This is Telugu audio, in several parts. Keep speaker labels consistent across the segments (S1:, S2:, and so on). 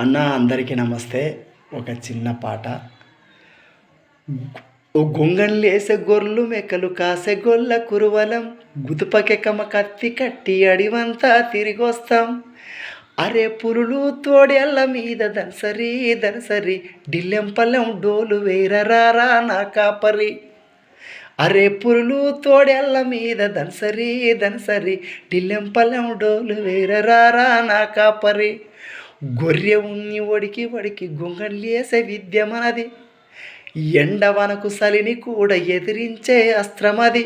S1: అన్న అందరికీ నమస్తే. ఒక చిన్న పాట. ఓ గొంగళ్ళేసే గొర్రెలు మెక్కలు కాసే గొల్ల కురువలం. గుతుపకెకమ కత్తి కట్టి అడివంతా తిరిగొస్తాం. అరే పురులు తోడేళ్ళ మీద దనసరి దనసరి. డిల్లెంపల్లెం డోలు వేరరారా నా కాపరి. అరే పురులు తోడేళ్ళ మీద దనసరి దనసరి. డిల్లెంపల్లెం డోలు వేరరారా నా కాపరి. గొర్రె ఉన్ని ఒడికి వడికి గుంగళ్ళేసే విద్య మనది. ఎండవనకు సలిని కూడా ఎదిరించే అస్త్రమది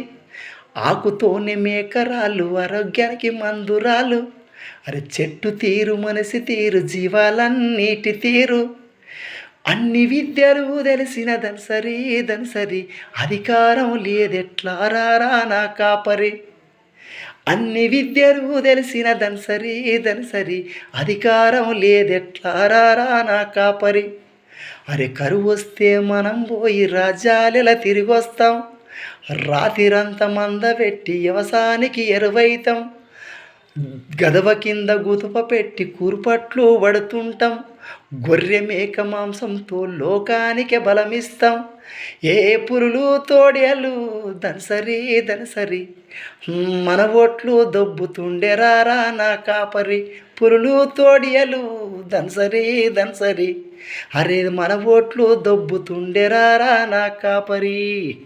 S1: ఆకుతోనే మేకరాలు ఆరోగ్యానికి మందురాలు అరే చెట్టు తీరు మనిషి తీరు జీవాలన్నిటి తీరు. అన్ని విద్యలు తెలిసిన దన్సరి దన్సరి అధికారం లేదెట్లా రారా నా కాపరి? అన్ని విద్యలు తెలిసిన దన్సరి దన్సరి అధికారం లేదెట్లా రారా నా కాపరి? అరే కరువు వస్తే మనం పోయి రాజ్యాలెలా తిరిగి వస్తాం? రాతిరంత మంద పెట్టి వ్యవసాయానికి ఎరువైతాం? గదవ కింద గుతుప పెట్టి కూరుపట్లు పడుతుంటాం? గొర్రె మేక మాంసంతో లోకానికి బలమిస్తాం. ఏ పురులు తోడేలు దనసరి దనసరి. మన ఓట్లు దొబ్బుతుండెరారా నా కాపరి. పురులు తోడియలు దనసరి దనసరి. అరే మన ఓట్లు దొబ్బుతుండెరారా నా కాపరి.